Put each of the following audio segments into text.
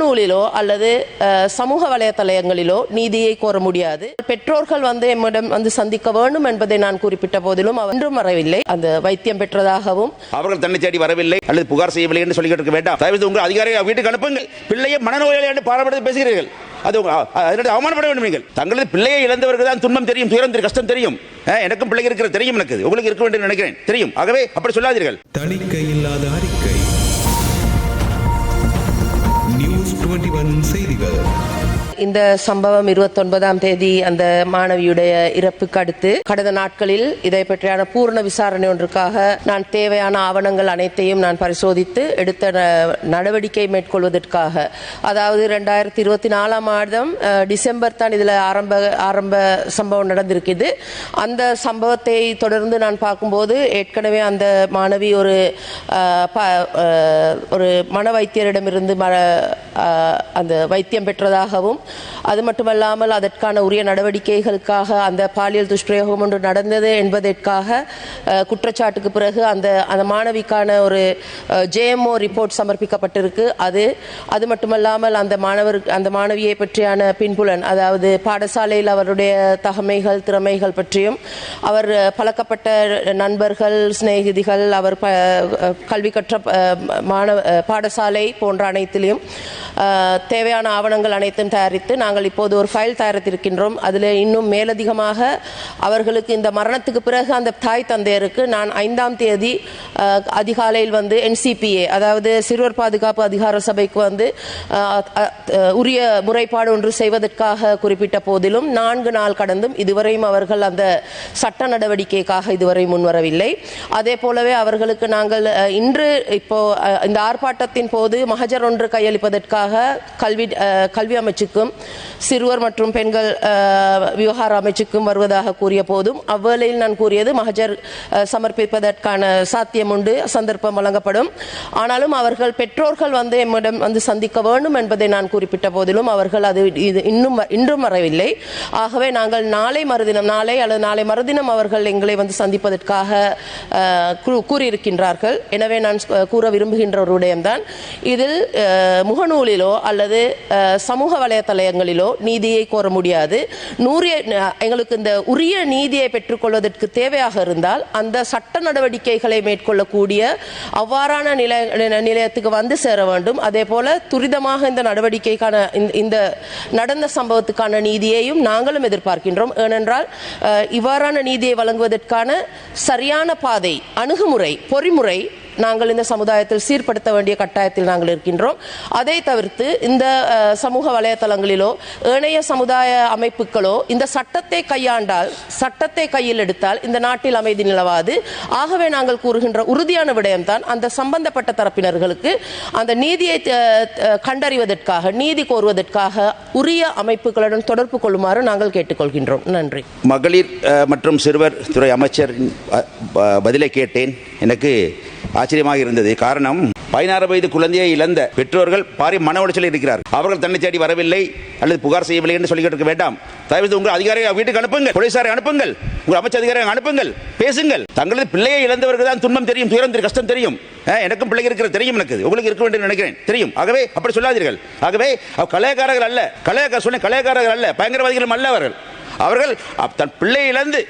முகநூலிலோ அல்லது சமூக வலைத்தளங்களிலோ நீதியை கோர முடியாது. பெற்றோர்கள் வந்து எம்மிடம் வந்து சந்திக்க வேண்டும் என்பதை நான் குறிப்பிட்ட போதிலும் அவர் ஒன்றும் வரவில்லை. அந்த வைத்தியம் பெற்றதாகவும் அவர்கள் தன்னை தேடி வரவில்லை. அல்லது புகார் செய்யவில்லை என்று சொல்லிக்கிட்டு இருக்க வேண்டாம். தயவு உங்கள் அதிகாரியை வீட்டுக்கு அனுப்புங்கள். பிள்ளையை மனநோயாளி என்று பாராட்டு பேசுகிறீர்கள். அது அவமானப்பட வேண்டும் நீங்கள். தங்களது பிள்ளையை இழந்தவர்கள் தான் துன்பம் தெரியும் துயரம் தெரியும் கஷ்டம் தெரியும். எனக்கும் பிள்ளை இருக்கிறது தெரியும் எனக்கு. உங்களுக்கு இருக்க வேண்டும் நினைக்கிறேன். தெரியும். ஆகவே அப்படி சொல்லாதீர்கள். தணிக்கை இல்லாத அறிக்கை. ஒன் செய்திகள். இந்த சம்பவம் இருபத்தொன்பதாம் தேதி அந்த மாணவியுடைய இறப்புக்கு அடுத்து கடந்த நாட்களில் இதை பற்றியான பூர்ண விசாரணை ஒன்றுக்காக நான் தேவையான ஆவணங்கள் அனைத்தையும் நான் பரிசோதித்து எடுத்த ந- நடவடிக்கை மேற்கொள்வதற்காக. அதாவது ரெண்டாயிரத்தி இருபத்தி நாலாம் மாதம் டிசம்பர் தான் இதில் ஆரம்ப ஆரம்ப சம்பவம் நடந்திருக்குது. அந்த சம்பவத்தை தொடர்ந்து நான் பார்க்கும்போது ஏற்கனவே அந்த மாணவி ஒரு ப- ஒரு மன வைத்தியரிடமிருந்து ம அந்த வைத்தியம் பெற்றதாகவும் அது மட்டுமல்லாமல் அதற்கான உரிய நடவடிக்கைகளுக்காக அந்த பாலியல் துஷ்பிரயோகம் ஒன்று நடந்தது என்பதற்காக குற்றச்சாட்டுக்கு பிறகு அந்த அந்த மாணவிக்கான ஒரு ஜேஎம்ஓ ரிப்போர்ட் சமர்ப்பிக்கப்பட்டிருக்கு. அது அது மட்டுமல்லாமல் அந்த மாணவர் அந்த மாணவியை பற்றியான பின்புலன் அதாவது பாடசாலையில் அவருடைய தகமைகள் திறமைகள் பற்றியும் அவர் பழக்கப்பட்ட நண்பர்கள் சிநேகிதிகள் அவர் கல்வி கற்ற மாணவ பாடசாலை போன்ற அனைத்திலையும் தேவையான ஆவணங்கள் அனைத்தும் தயாரித்து நாங்கள் இப்போது ஒரு ஃபைல் தயாரித்திருக்கின்றோம். அதில் இன்னும் மேலதிகமாக அவர்களுக்கு இந்த மரணத்துக்கு பிறகு அந்த தாய் தந்தையருக்கு நான் ஐந்தாம் தேதி அதிகாலையில் வந்து என்சிபிஏ அதாவது சிறுவர் பாதுகாப்பு அதிகார சபைக்கு வந்து உரிய முறைப்பாடு ஒன்று செய்வதற்காக குறிப்பிட்ட போதிலும் நான்கு நாள் கடந்தும் இதுவரையும் அவர்கள் அந்த சட்ட நடவடிக்கைக்காக இதுவரை முன்வரவில்லை. அதே போலவே அவர்களுக்கு நாங்கள் இன்று இப்போ இந்த ஆர்ப்பாட்டத்தின் போது மகஜர் ஒன்று கையளிப்பதற்காக கல்வி கல்வி அமைச்சுக்கும் சிறுவர் மற்றும் பெண்கள் விவகார அமைச்சுக்கும் வருவதாக கூறிய போதும் அவ்வேளையில் நான் கூறியது மகஜர் சமர்ப்பிப்பதற்கான சாத்தியம் உண்டு சந்தர்ப்பம் வழங்கப்படும். ஆனாலும் அவர்கள் பெற்றோர்கள் வந்து எம்மிடம் வந்து சந்திக்க வேண்டும் என்பதை நான் குறிப்பிட்ட போதிலும் அவர்கள் அது இது இன்னும் இன்றும் வரவில்லை. ஆகவே நாங்கள் நாளை மறுதினம் நாளை அல்லது நாளை மறுதினம் அவர்கள் எங்களை வந்து சந்திப்பதற்காக கூறியிருக்கின்றார்கள். எனவே நான் கூற விரும்புகின்ற ஒரு விடயம்தான். இதில் முகநூலில் முகநூலிலோ அல்லது சமூக வலைத்தளங்களிலோ நீதியை கோர முடியாது. நூறிய எங்களுக்கு இந்த உரிய நீதியை பெற்றுக்கொள்வதற்கு தேவையாக இருந்தால் அந்த சட்ட நடவடிக்கைகளை மேற்கொள்ளக்கூடிய அவ்வாறான நிலை நிலையத்துக்கு வந்து சேர வேண்டும். அதே போல துரிதமாக இந்த நடவடிக்கைக்கான இந்த- இந்த நடந்த சம்பவத்துக்கான நீதியையும் நாங்களும் எதிர்பார்க்கின்றோம். ஏனென்றால் இவ்வாறான நீதியை வழங்குவதற்கான சரியான பாதை அணுகுமுறை பொறிமுறை நாங்கள் இந்த சமுதாயத்தில் சீர்படுத்த வேண்டிய கட்டாயத்தில் நாங்கள் இருக்கின்றோம். அதை தவிர்த்து இந்த சமூக வலைத்தளங்களிலோ ஏனைய சமுதாய அமைப்புகளோ இந்த சட்டத்தை கையாண்டால் சட்டத்தை கையில் எடுத்தால் இந்த நாட்டில் அமைதி நிலவாது. ஆகவே நாங்கள் கூறுகின்ற உறுதியான விடயம்தான் அந்த சம்பந்தப்பட்ட தரப்பினர்களுக்கு அந்த நீதியை கண்டறிவதற்காக நீதி கோருவதற்காக உரிய அமைப்புகளுடன் தொடர்பு கொள்ளுமாறு நாங்கள் கேட்டுக்கொள்கின்றோம். நன்றி. மகளிர் மற்றும் சிறுவர் துறை அமைச்சர் பதிலை கேட்டேன். எனக்கு ஆச்சரியமாக இருந்தது. காரணம் பதினாறு வயது குழந்தையை இழந்த பெற்றோர்கள் பாரி மன உளைச்சலில் இருக்கிறார் அவர்கள் தன்னை தேடி வரவில்லை அல்லது புகார் செய்யவில்லை என்று சொல்லிக்கிட்டு இருக்க வேண்டாம். தயவுசெய்து உங்கள் அதிகாரியை வீட்டுக்கு அனுப்புங்கள். போலீசாரை அனுப்புங்கள். உங்கள் அமைச்சர் அதிகாரியை அனுப்புங்கள். பேசுங்கள். தங்களது பிள்ளையை இழந்தவர்கள் தான் துன்பம் தெரியும் துயரம் தெரியும் கஷ்டம் தெரியும். எனக்கும் பிள்ளை இருக்கிற தெரியும் எனக்கு. உங்களுக்கு இருக்க வேண்டும் நினைக்கிறேன். தெரியும். ஆகவே அப்படி சொல்லாதீர்கள். ஆகவே கலையக்காரர்கள் அல்ல. கலையக்கார சொன்ன கலையக்காரர்கள் அல்ல. பயங்கரவாதிகளும் அல்ல அவர்கள். அவர்கள் அப்- தன் பிள்ளை இழந்து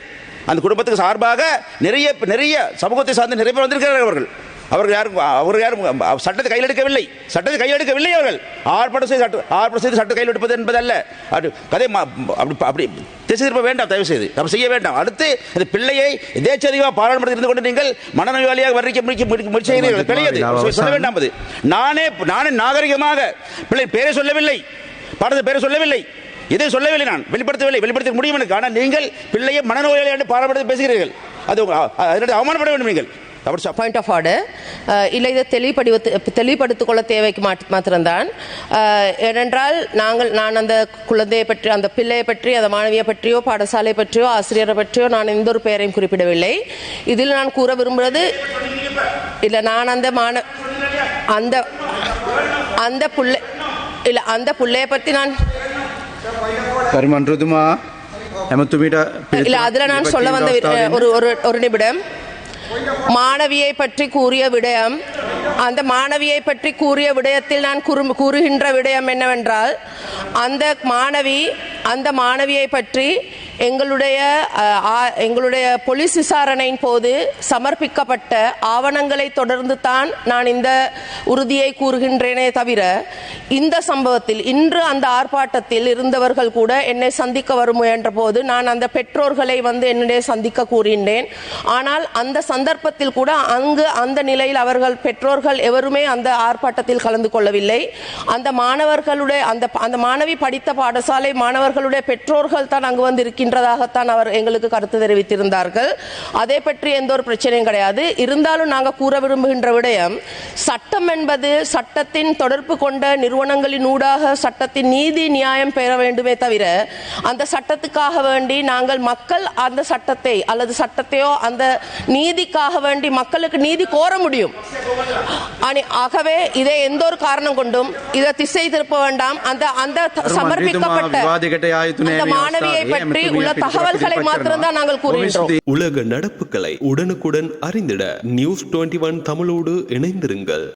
அந்த குடும்பத்துக்கு சார்பாக நிறைய நிறைய சமூகத்தை சார்ந்த நிறைய பேர் வந்திருக்கிறார்கள் அவர்கள். அவர்கள் யாரும் அவர்கள் யாரும் சட்டத்தை கையில் எடுக்கவில்லை. சட்டத்தை கையில் எடுக்கவில்லை அவர்கள். ஆர்ப்பாட்டம் செய்து சட்ட ஆர்ப்பாட்டம் செய்து சட்ட கையில் எடுப்பது என்பதல்ல. அது கதை அப்படி அப்படி திசை திருப்ப வேண்டாம் தயவு செய்து. அப்படி செய்ய வேண்டாம். அடுத்து அந்த பிள்ளையை எதேச்சதிகமாக பாராளுமன்றத்தில் இருந்து கொண்டு நீங்கள் மனநோயாளியாக வர்ணிக்க முடிக்க முயற்சி செய்கிறீர்கள். சொல்ல- சொல்ல வேண்டாம் அது. நானே நானே நாகரிகமாக பிள்ளை பேரை சொல்லவில்லை. பாடத்தை பேரை சொல்லவில்லை. இதை சொல்லவில்லை நான். வெளிப்படுத்தவில்லை வெளிப்படுத்த முடியும் எனக்கு. ஆனால் நீங்கள் பிள்ளையை மனநோயாளி என்று பாராளுமன்றத்தில் பேசுகிறீர்கள். அது அதனுடைய அவமானப்பட வேண்டும் நீங்கள். பாயிண்ட் ஆஃப் ஆர்டர் இல்லை இதை தெளிவுபடுத்து தெளிவுபடுத்திக் கொள்ள தேவைக்கு மாத்திரம்தான். ஏனென்றால் நாங்கள் நான் அந்த குழந்தையை பற்றி அந்த பிள்ளையை பற்றி அந்த மாணவியை பற்றியோ பாடசாலை பற்றியோ ஆசிரியரை பற்றியோ நான் எந்த ஒரு பெயரையும் குறிப்பிடவில்லை. இதில் நான் கூற விரும்புகிறது இல்லை நான் அந்த மாண அந்த அந்த பிள்ளை இல்லை அந்த பிள்ளையை பற்றி நான் පරිමන්ත්‍රතුමා ඇමතුමිට இல்ல அதுல நான் சொல்ல வந்த வி- ஒரு ஒரு ஒரு நிமிடம் மாணவியை பற்றி கூறிய விடயம் அந்த மாணவியை பற்றி கூறிய விடயத்தில் நான் கூறு- கூறுகின்ற விடயம் என்னவென்றால் அந்த மாணவி அந்த மாணவியை பற்றி எங்களுடைய எங்களுடைய போலீஸ் விசாரணையின் போது சமர்ப்பிக்கப்பட்ட ஆவணங்களை தொடர்ந்து தான் நான் இந்த உறுதியை கூறுகின்றேனே தவிர இந்த சம்பவத்தில் இன்று அந்த ஆர்ப்பாட்டத்தில் இருந்தவர்கள் கூட என்னை சந்திக்க வர முயன்ற போது நான் அந்த பெற்றோர்களை வந்து என்னுடைய சந்திக்க கூறினேன் ஆனால் அந்த சந்தர்ப்பத்தில் கூட அங்கு அந்த நிலையில் அவர்கள் பெற்றோர்கள் எவருமே அந்த ஆர்ப்பாட்டத்தில் கலந்து கொள்ளவில்லை. அந்த மாணவர்களுடைய அந்த அந்த மாணவி படித்த பாடசாலை மாணவர்களுடைய பெற்றோர்கள் தான் அங்கு வந்து என்றதாகத்தான் அவர் எங்களுக்கு கருத்து தெரிவித்திருந்தார்கள். அதை பற்றி எந்த ஒரு பிரச்சனையும் கிடையாது. இருந்தாலும் நாங்கள் கூற விரும்புகின்ற விடயம் சட்டம் என்பது சட்டத்தின் தொடர்பு கொண்ட நிறுவனங்களின் ஊடாக சட்டத்தின் நீதி நியாயம் பெற வேண்டுமே தவிர அந்த சட்டத்துக்காக வேண்டி நாங்கள் மக்கள் அந்த சட்டத்தை அல்லது சட்டத்தையோ அந்த நீதிக்காக வேண்டி மக்களுக்கு நீதி கோர முடியும். ஆகவே இதை எந்த ஒரு காரணம் கொண்டும் இதை திசை திருப்ப வேண்டாம். அந்த அந்த சமர்ப்பிக்கப்பட்ட மாணவியை பற்றி உள்ள தகவல்களை மாத்திரம்தான் நாங்கள் கூறுகின்றோம். உலக நடப்புகளை உடனுக்குடன் அறிந்திட நியூஸ் டுவெண்ட்டி ஒன் தமிழோடு இணைந்திருங்கள்.